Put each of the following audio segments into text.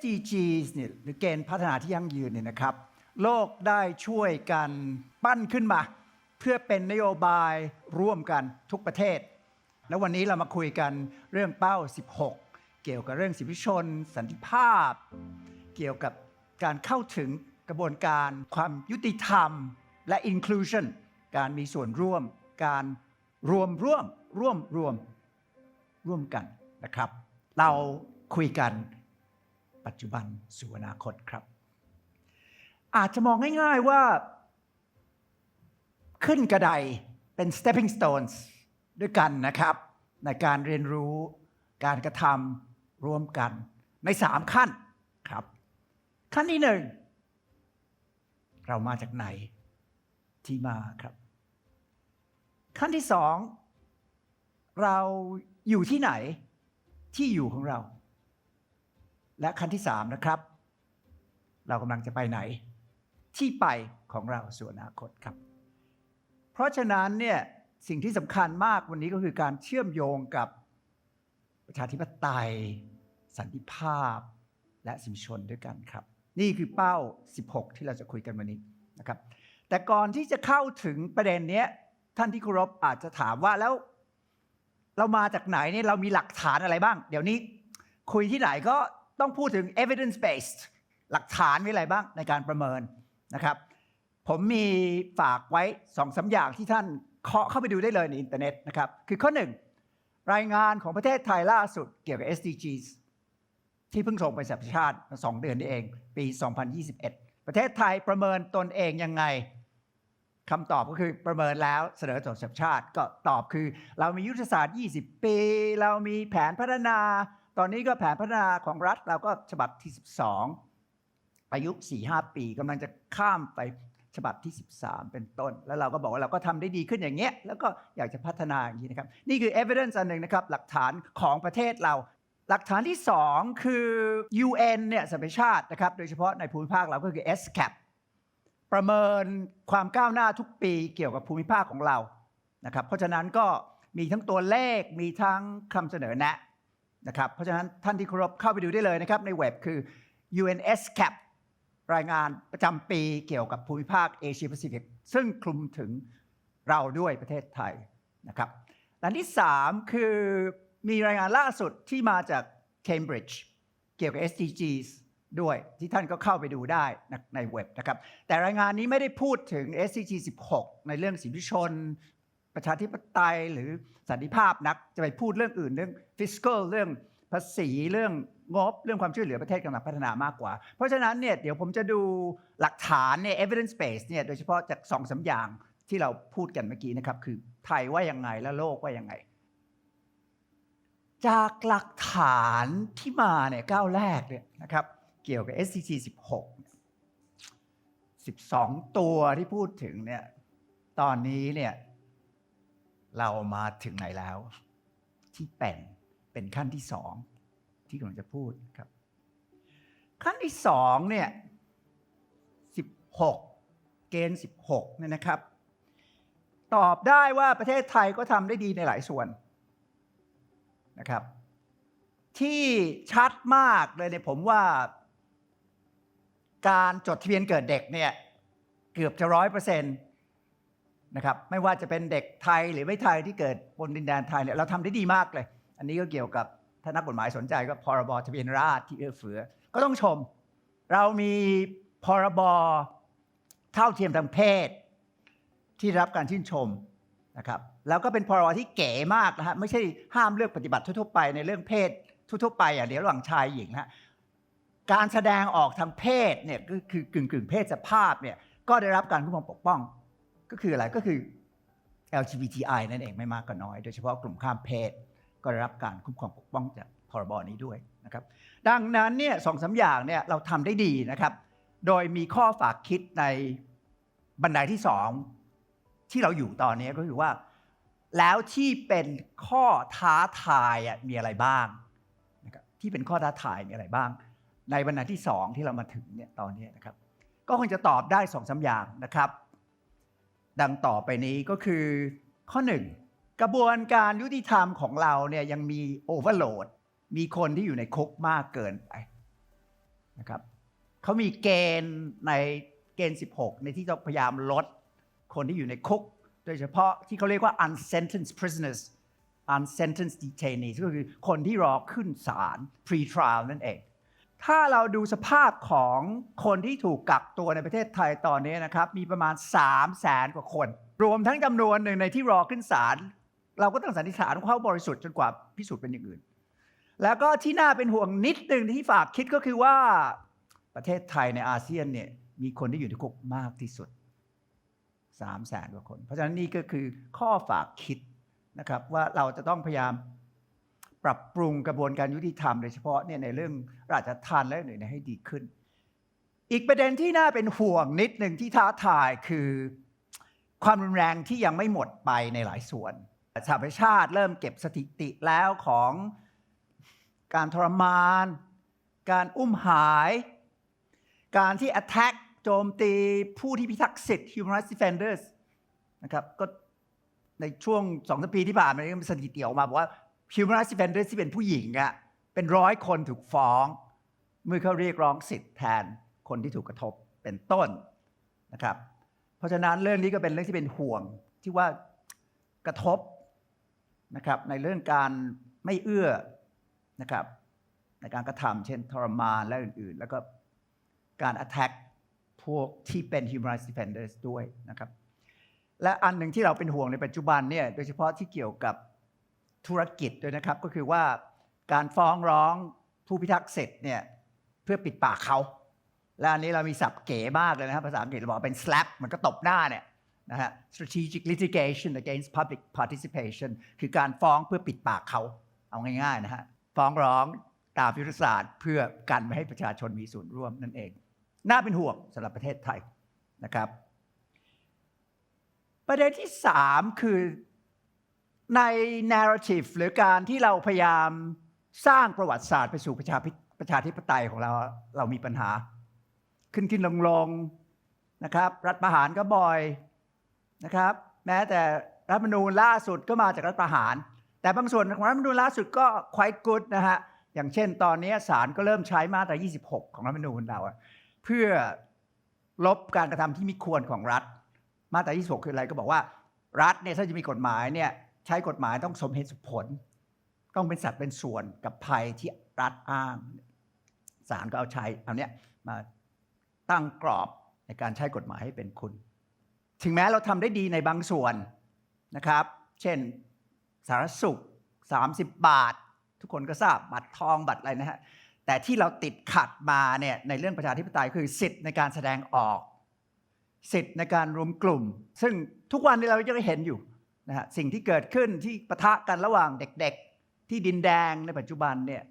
SDGs เนี่ยหรือเกณฑ์พัฒนาที่ยั่งยืนเนี่ยนะครับ โลกได้ช่วยกันปั้นขึ้นมา เพื่อเป็นนโยบายร่วมกันทุกประเทศ แล้ววันนี้เรามาคุยกันเรื่องเป้า 16 เกี่ยวกับเรื่องสิทธิชน สันติภาพ เกี่ยวกับการเข้าถึงกระบวนการความยุติธรรมและ inclusion การมีส่วนร่วม การรวมร่วมร่วมรวมร่วมกันนะครับ เราคุยกัน ปัจจุบันสู่อนาคตครับ อาจจะมองง่ายๆว่า ขึ้นกระไดเป็น stepping stones ด้วยกันนะครับ ในการเรียนรู้การกระทำร่วมกันในสามขั้นครับ ขั้นที่หนึ่งเรามาจากไหนที่มาครับ ขั้นที่สองเราอยู่ที่ไหนที่อยู่ของเรา และขั้นที่สามนะครับ เรากำลังจะไปไหน ที่ไปของเราสู่อนาคตครับ เพราะฉะนั้นเนี่ยสิ่งที่สำคัญมากวันนี้ก็คือการเชื่อมโยงกับประชาธิปไตย สันติภาพ และสิมชนด้วยกันครับ นี่คือเป้า 16 ที่เราจะคุยกันวันนี้นะครับ แต่ก่อนที่จะเข้าถึงประเด็นเนี้ยท่านที่เคารพอาจจะถามว่าแล้วเรามาจากไหนเนี่ยเรามีหลักฐานอะไรบ้าง เดี๋ยวนี้คุยที่ไหนก็ ต้องพูดถึง evidence based หลักฐานมีอะไรบ้างในการประเมินนะครับ ผมมีฝากไว้สองสามอย่างที่ท่านเคาะเข้าไปดูได้เลยในอินเทอร์เน็ตนะครับ คือข้อหนึ่งรายงานของประเทศไทยล่าสุดเกี่ยวกับ SDGs ที่เพิ่งส่งไปสหประชาติมาสองเดือนนี้เอง ปี 2021 ประเทศไทยประเมินตนเองยังไงคำตอบก็คือประเมินแล้วเสนอต่อสหประชาชาติก็ตอบคือ เรามียุทธศาสตร์ 20 ปี เรามีแผนพัฒนา ตอนนี้ก็แผนพัฒนาของรัฐเราก็ฉบับที่ 12 อายุ 4-5 ปีกำลังจะข้ามไปฉบับที่ 13 เป็นต้น แล้วเราก็บอกว่าเราก็ทำได้ดีขึ้นอย่างเงี้ย แล้วก็อยากจะพัฒนาอย่างนี้นะครับ นี่คือ evidence อันหนึ่งนะครับ หลักฐานของประเทศเรา หลักฐานที่ 2 คือ UN เนี่ยสหประชาชาตินะครับ โดยเฉพาะในภูมิภาคเราก็คือ SCAP ประเมินความก้าวหน้าทุกปีเกี่ยวกับภูมิภาคของเรา นะครับ เพราะฉะนั้นก็มีทั้งตัวเลข มีทั้งคำเสนอแนะ นะครับ เพราะฉะนั้นท่านที่เคารพเข้าไปดูได้เลยนะครับในเว็บคือ UNSCAP รายงานประจำปีเกี่ยวกับภูมิภาคเอเชียแปซิฟิกซึ่งคลุมถึงเราด้วยประเทศไทยนะครับอันที่ 3 คือมีรายงานล่าสุดที่มาจาก Cambridge เกี่ยวกับ SDGs ด้วยที่ท่านก็เข้าไปดูได้ในเว็บนะครับ แต่รายงานนี้ไม่ได้พูดถึง SDG 16 ในเรื่องสิทธิชน ประชาธิปไตยหรือสันติภาพนักจะไปพูดเรื่องอื่นเรื่อง fiscal เรื่องภาษีเรื่องงบเรื่องความช่วยเหลือประเทศกำลังพัฒนามากกว่า เพราะฉะนั้นเนี่ยเดี๋ยวผมจะดูหลักฐานเนี่ย evidence base เนี่ยโดยเฉพาะจากสองสาอย่างที่เราพูดกันเมื่อกี้นะครับ คือไทยว่ายังไงและโลกว่ายังไง จากหลักฐานที่มาเนี่ยก้าวแรกเนี่ยนะครับเกี่ยวกับ SDG 16 12 ตัวที่พูดถึงเนี่ยตอนนี้เนี่ย เรามาถึงไหนแล้ว ที่เป็นเป็นขั้นที่สองที่กำลังจะพูดครับ ขั้นที่สองเนี่ย16เกณฑ์16เนี่ยนะครับ ตอบได้ว่าประเทศไทยก็ทำได้ดีในหลายส่วนนะครับ ที่ชัดมากเลยเนี่ยผมว่าการจดทะเบียนเกิดเด็กเนี่ยเกือบจะร้อยเปอร์เซ็นต์ นะครับไม่ว่าจะเป็นเด็กไทยหรือไม่ไทยที่เกิดบนดินแดนไทยเนี่ยเราทำได้ดีมากเลย อันนี้ก็เกี่ยวกับถ้านักกฎหมายสนใจก็พรบทะเบียนราษฎร์ที่เอื้อเฟื้อก็ต้องชม เรามีพรบเท่าเทียมทางเพศ ที่รับการชื่นชมนะครับแล้วก็เป็นพรบที่เก๋มากนะฮะไม่ใช่ห้ามเลือกปฏิบัติทั่วไปในเรื่องเพศทั่วๆไปอย่างเดียวระหว่างชายหญิงนะการแสดงออกทางเพศเนี่ยก็คือกึ่งกึ่งๆเพศสภาพเนี่ยก็ได้รับการคุ้มครองปกป้อง ก็คืออะไรก็คือ LGBTI นั่นเองไม่มากก็น้อย โดยเฉพาะกลุ่มข้ามเพศ ก็ได้รับการคุ้มครองปกป้องจากพรบนี้ด้วยนะครับ ดังนั้นเนี่ยสองสาอย่างเนี่ยเราทำได้ดีนะครับ โดยมีข้อฝากคิดในบันไดที่สองที่เราอยู่ตอนนี้ก็คือว่า แล้วที่เป็นข้อท้าทายมีอะไรบ้างนะครับที่เป็นข้อท้าทายมีอะไรบ้าง ในบรรณาที่สองที่เรามาถึงเนี่ยตอนนี้นะครับ ก็คงจะตอบได้สองสาอย่างนะครับ ดังต่อไปนี้ก็คือข้อหนึ่งกระบวนการยุติธรรมของเราเนี่ยยังมีโอเวอร์โหลด มีคนที่อยู่ในคุกมากเกินไปนะครับเขามีเกณฑ์ในเกณฑ์ 16 ในที่ต้องพยายามลดคนที่อยู่ในคุก โดยเฉพาะที่เขาเรียกว่า unsentenced prisoners unsentenced detainees ก็คือคนที่รอขึ้นศาล pre trial นั่นเอง ถ้าเราดูสภาพของคนที่ถูกกักตัวในประเทศไทยตอนนี้นะครับ มีประมาณ 3 0 0แสนกว่าคน รวมทั้งจำนวนหนึ่งในที่รอขึ้นศาลเราก็ต้องสันนิษฐานว่าเขาบริสุทธิ์จนกว่าพิสูจน์เป็นอย่างอื่น แล้วก็ที่น่าเป็นห่วงนิดหนึ่งที่ฝากคิดก็คือว่าประเทศไทยในอาเซียนเนี่ยมีคนที่อยู่ในคุกมากที่สุด3 0 0แสนกว่าคน เพราะฉะนั้นนี่ก็คือข้อฝากคิดนะครับว่าเราจะต้องพยายาม ปรับปรุงกระบวนการยุติธรรมโดยเฉพาะเนี่ยในเรื่องราชทัณฑ์และอื่นๆให้ดีขึ้น อีกประเด็นที่น่าเป็นห่วงนิดหนึ่งที่ท้าทายคือ ความรุนแรงที่ยังไม่หมดไปในหลายส่วนสหประชาชาติเริ่มเก็บสถิติแล้วของการทรมาน การอุ้มหาย การที่ attack โจมตีผู้ที่พิทักษ์สิทธิ์ human rights defenders นะครับก็ในช่วงสองสามปีที่ผ่านมานี่ยมีสถิติออกมาบอกว่า human rights Defender ที่เป็นผู้หญิงอะเป็นร้อยคนถูกฟ้อง เมื่อเขาเรียกร้องสิทธิ์แทนคนที่ถูกกระทบเป็นต้นนะครับ เพราะฉะนั้นเรื่องนี้ก็เป็นเรื่องที่เป็นห่วงที่ว่ากระทบนะครับในเรื่องการไม่เอื้อนะครับในการกระทำเช่นทรมานและอื่น ๆ แล้วก็การ attack พวกที่เป็น human rights defenders ด้วยนะครับ และอันหนึ่งที่เราเป็นห่วงในปัจจุบันเนี่ยโดยเฉพาะที่เกี่ยวกับ ธุรกิจด้วยนะครับ ก็คือว่าการฟ้องร้องผู้พิทักษ์สิทธิ์เนี่ยเพื่อปิดปากเขา และอันนี้เรามีศัพท์เก๋มากเลยนะครับ ภาษาอังกฤษเราบอกเป็น slap มันก็ตบหน้าเนี่ยนะฮะ strategic litigation against public participation คือการฟ้องเพื่อปิดปากเขาเอาง่ายๆนะฮะฟ้องร้องตามยุทธศาสตร์เพื่อกันไม่ให้ประชาชนมีส่วนร่วมนั่นเอง น่าเป็นห่วงสำหรับประเทศไทยนะครับ ประเด็นที่สามคือ ใน narrative หรือการที่เราพยายามสร้างประวัติศาสตร์ไปสู่ประชาธิประชาธิปไตยของเราเรามีปัญหา ขึ้นขึ้นลงลงนะครับ รัฐประหารก็บ่อยนะครับ แม้แต่รัฐมนูญล่าสุดก็มาจากรัฐประหาร แต่บางส่วนของรัฐมนูญล่าสุดก็ quite good นะฮะอย่างเช่นตอนนี้ศาลก็เริ่มใช้มาตรา 26 ของรัฐมนูญเราเพื่อลบการกระทำที่มิควรของรัฐ มาตรา 26 คืออะไรก็บอกว่า รัฐเนี่ยถ้าจะมีกฎหมายเนี่ย ใช้กฎหมายต้องสมเหตุสมผล ต้องเป็นสัตว์เป็นส่วนกับภัยที่รัฐอ้างศาลก็เอาใช้เอาเนี้ยมาตั้งกรอบในการใช้กฎหมายให้เป็นคุณ ถึงแม้เราทำได้ดีในบางส่วนนะครับ เช่นสารสุข 30 บาท ทุกคนก็ทราบบัตรทองบัตรอะไรนะฮะแต่ที่เราติดขัดมาเนี่ยในเรื่องประชาธิปไตยคือสิทธิ์ในการแสดงออก สิทธิ์ในการรวมกลุ่ม ซึ่งทุกวันนี้เรายังเห็นอยู่ นะฮะสิ่งที่เกิดขึ้นที่ปะทะกันระหว่างเด็กๆ ที่ดินแดงในปัจจุบันเนี่ย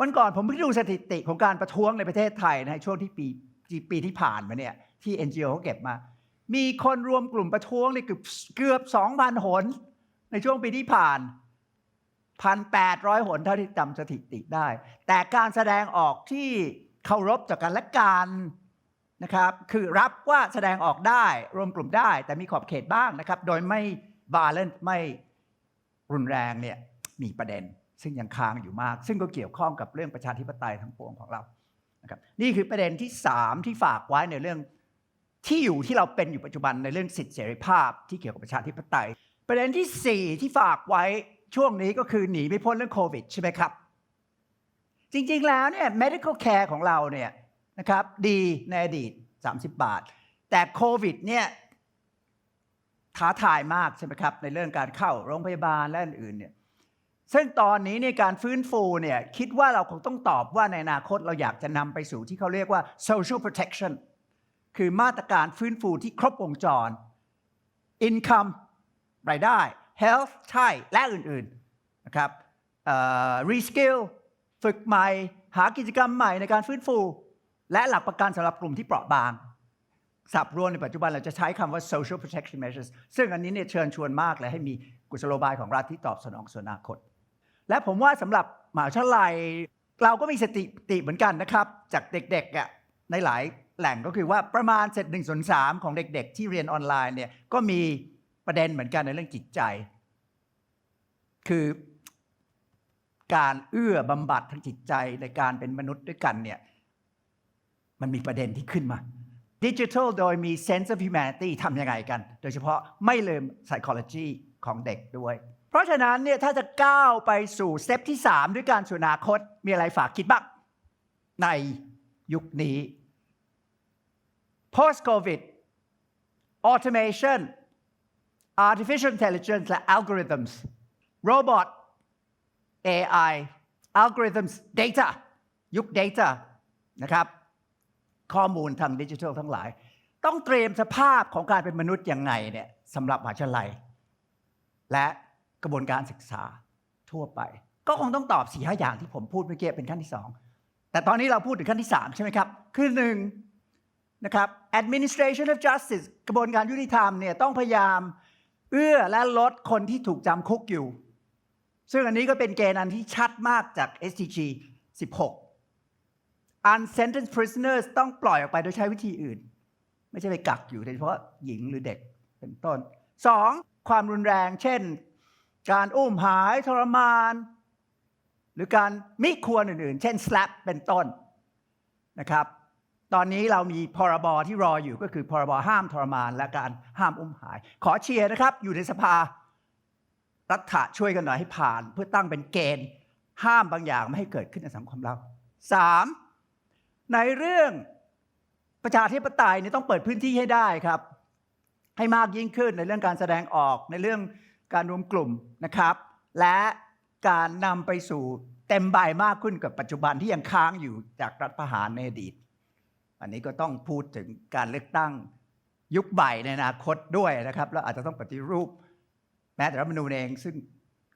วันก่อนผมเพิ่งดูสถิติของการประท้วงในประเทศไทยนะช่วงที่ปีปีที่ผ่านมาเนี่ยที่ NGO เขาเก็บมา มีคนรวมกลุ่มประท้วงในเกือบเกือบ2,000หน ในช่วงปีที่ผ่าน1,800หนเท่าที่จำสถิติได้ แต่การแสดงออกที่เคารพจากกันและกัน นะครับคือรับว่าแสดงออกได้รวมกลุ่มได้ แต่มีขอบเขตบ้างนะครับ โดยไม่บาเลนไม่รุนแรงเนี่ยมีประเด็น ซึ่งยังค้างอยู่มาก ซึ่งก็เกี่ยวข้องกับเรื่องประชาธิปไตยทั้งปวงของเรานะครับนี่คือประเด็นที่ 3 ที่ฝากไว้ในเรื่องที่อยู่ที่เราเป็นอยู่ปัจจุบันในเรื่องสิทธิเสรีภาพที่เกี่ยวกับประชาธิปไตย ประเด็นที่ 4 ที่ฝากไว้ช่วงนี้ก็คือหนีไม่พ้นเรื่องโควิดใช่ไหมครับ จริงๆแล้วเนี่ย medical care ของเราเนี่ย นะครับดีในอดีต 30 บาท แต่โควิดเนี่ยท้าทายมากใช่ไหมครับในเรื่องการเข้าโรงพยาบาลและอื่นๆเนี่ยซึ่งตอนนี้ในการฟื้นฟูเนี่ยคิดว่าเราคงต้องตอบว่าในอนาคตเราอยากจะนำไปสู่ที่เขาเรียกว่า social protection คือมาตรการฟื้นฟูที่ครบวงจร income รายได้ health ใช่และอื่นๆนะครับเอ่อ reskill ฝึกใหม่ หากิจกรรมใหม่ในการฟื้นฟู และหลักประกันสำหรับกลุ่มที่เปราะบางสับรวมในปัจจุบันเราจะใช้คำว่า social protection measures ซึ่งอันนี้เนี่ยเชิญชวนมากเลยให้มีกุศโลบายของรัฐที่ตอบสนองส่วนอนาคต และผมว่าสำหรับหมหาวิทยาลัยเราก็มีสติติเหมือนกันนะครับ จากเด็กๆอะในหลายแหล่งก็คือว่าประมาณเศษหนึ่งส่วนสามของเด็กๆ ที่เรียนออนไลน์เนี่ยก็มีประเด็นเหมือนกันในเรื่องจิตใจ คือการเอื้อบำบัดทางจิตใจในการเป็นมนุษย์ด้วยกันเนี่ย มันมีประเด็นที่ขึ้นมาดิจิทัลโดยมี sense of humanity ทำยังไงกัน โดยเฉพาะไม่ลืม psychology ของเด็กด้วย เพราะฉะนั้นเนี่ยถ้าจะก้าวไปสู่สเต็ปที่ 3 ด้วยการสู่อนาคต มีอะไรฝากคิดบ้าง ในยุคนี้ post covid automation artificial intelligence และ algorithms robot AI algorithms data ยุค data นะครับ ข้อมูลทางดิจิทัลทั้งหลาย ต้องเตรียมสภาพของการเป็นมนุษย์ยังไงเนี่ยสำหรับมหาวิทยาลัย และกระบวนการศึกษาทั่วไป ก็คงต้องตอบสี่ห้าอย่างที่ผมพูดเมื่อกี้เป็นขั้นที่สองแต่ตอนนี้เราพูดถึงขั้นที่สามใช่ไหมครับ คือหนึ่งนะครับ administration of justice กระบวนการยุติธรรมเนี่ยต้องพยายามเอื้อและลดคนที่ถูกจำคุกอยู่ ซึ่งอันนี้ก็เป็นเกณฑ์อันที่ชัดมากจาก SDG 16 unsentenced prisoners ต้องปล่อยออกไปโดยใช้วิธีอื่น ไม่ใช่ไปกักอยู่โดยเฉพาะหญิงหรือเด็กเป็นต้นสองความรุนแรง เช่น การอุ้มหายทรมาน หรือการมิควรอื่นๆ เช่น slap เป็นต้นนะครับ ตอนนี้เรามีพรบที่รออยู่ก็คือพรบห้ามทรมาน และการห้ามอุ้มหาย ขอเชียร์นะครับ อยู่ในสภารัฐะช่วยกันหน่อยให้ผ่าน เพื่อตั้งเป็นเกณฑ์ ห้ามบางอย่างไม่ให้เกิดขึ้นในสังคมเราสาม ในเรื่องประชาธิปไตยเนี่ยต้องเปิดพื้นที่ให้ได้ครับ ให้มากยิ่งขึ้นในเรื่องการแสดงออกในเรื่องการรวมกลุ่มนะครับ และการนำไปสู่เต็มใบมากขึ้นกับปัจจุบันที่ยังค้างอยู่จากรัฐประหารในอดีต อันนี้ก็ต้องพูดถึงการเลือกตั้งยุคใหม่ในอนาคตด้วยนะครับ แล้วอาจจะต้องปฏิรูป แม้แต่รัฐมนูญเองซึ่ง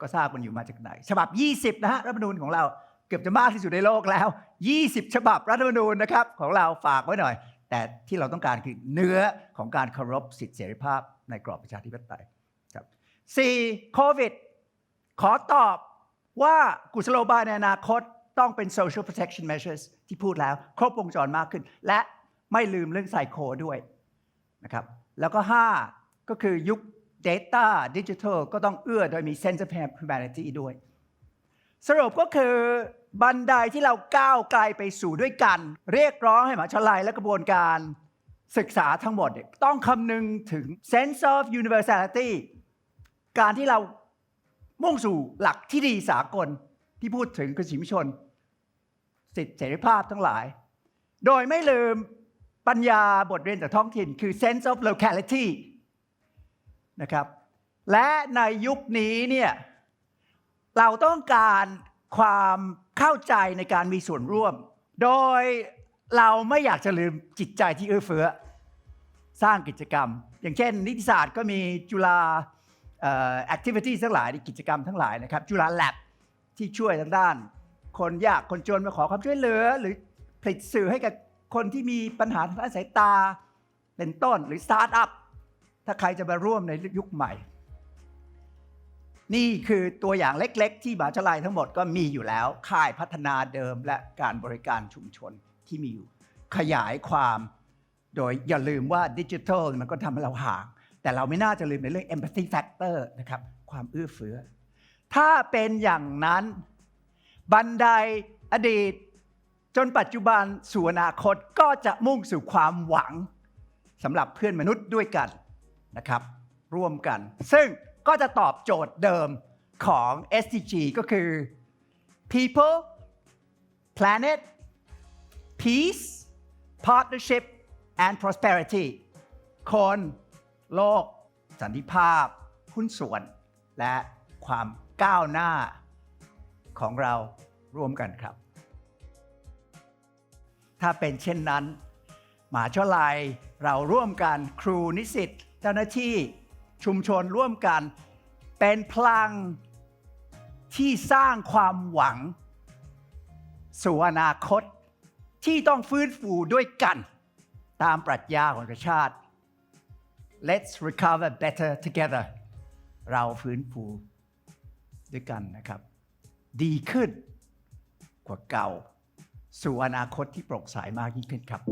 ก็ทราบกันอยู่มาจากไหน ฉบับ 20 นะฮะรัฐมนูญของเรา เกือบจะมากที่สุดในโลกแล้ว 20 ฉบับรัฐธรรมนูญนะครับของเราฝากไว้หน่อย แต่ที่เราต้องการคือเนื้อของการเคารพสิทธิเสรีภาพในกรอบประชาธิปไตยครับ 4. โควิด ขอตอบว่ากุศโลบายในอนาคตต้องเป็น social protection measures ที่พูดแล้ว ครบวงจรมากขึ้น และไม่ลืมเรื่องไซโคด้วยนะครับแล้วก็ 5 ก็คือยุค Data Digital ก็ต้องเอื้อโดยมี sense of humanity ด้วย สรุปก็คือบันไดที่เราก้าวไกลไปสู่ด้วยกัน เรียกร้องให้มหาวิทยาลัยและกระบวนการศึกษาทั้งหมดต้องคำนึงถึง sense of universality การที่เรามุ่งสู่หลักที่ดีสากลที่พูดถึงกสิทธิชน สิทธิเสรีภาพทั้งหลาย โดยไม่ลืมปัญญาบทเรียนจากท้องถิ่นคือ sense of locality นะครับ และในยุคนี้เนี่ย เราต้องการความเข้าใจในการมีส่วนร่วม โดยเราไม่อยากจะลืมจิตใจที่เอื้อเฟื้อ สร้างกิจกรรม อย่างเช่น นิติศาสตร์ก็มีจุฬาแอคทิวิตี้ทั้งหลายกิจกรรมทั้งหลายนะครับ จุฬาแลบที่ช่วยทางด้าน คนยากคนจนมาขอความช่วยเหลือ หรือผลิตสื่อให้กับคนที่มีปัญหาทางด้านสายตาเป็นต้นหรือสตาร์ทอัพถ้าใครจะมาร่วมในยุคใหม่ นี่คือตัวอย่างเล็กๆ ที่มหาวิทยาลัยทั้งหมดก็มีอยู่แล้ว ค่ายพัฒนาเดิมและการบริการชุมชนที่มีอยู่ ขยายความโดยอย่าลืมว่าดิจิทัลมันก็ทำให้เราห่าง แต่เราไม่น่าจะลืมในเรื่อง empathy factor นะครับ ความเอื้อเฟื้อ ถ้าเป็นอย่างนั้น บันไดอดีต จนปัจจุบันสู่อนาคตก็จะมุ่งสู่ความหวังสำหรับเพื่อนมนุษย์ด้วยกันนะครับ ร่วมกัน ซึ่ง ก็จะตอบโจทย์เดิมของ SDG ก็คือ people planet peace partnership and prosperity คน โลก สันติภาพ หุ้นส่วน และความก้าวหน้าของเราร่วมกันครับ ถ้าเป็นเช่นนั้นมหาวิทยาลัยเราร่วมกันครูนิสิตเจ้าหน้าที่ ชุมชนร่วมกัน เป็นพลังที่สร้างความหวัง สู่อนาคตที่ต้องฟื้นฟูด้วยกัน ตามปรัชญาของประชาติ Let's recover better together เราฟื้นฟูด้วยกันนะครับ ดีขึ้นกว่าเก่า สู่อนาคตที่โปร่งใสมากยิ่งขึ้นครับ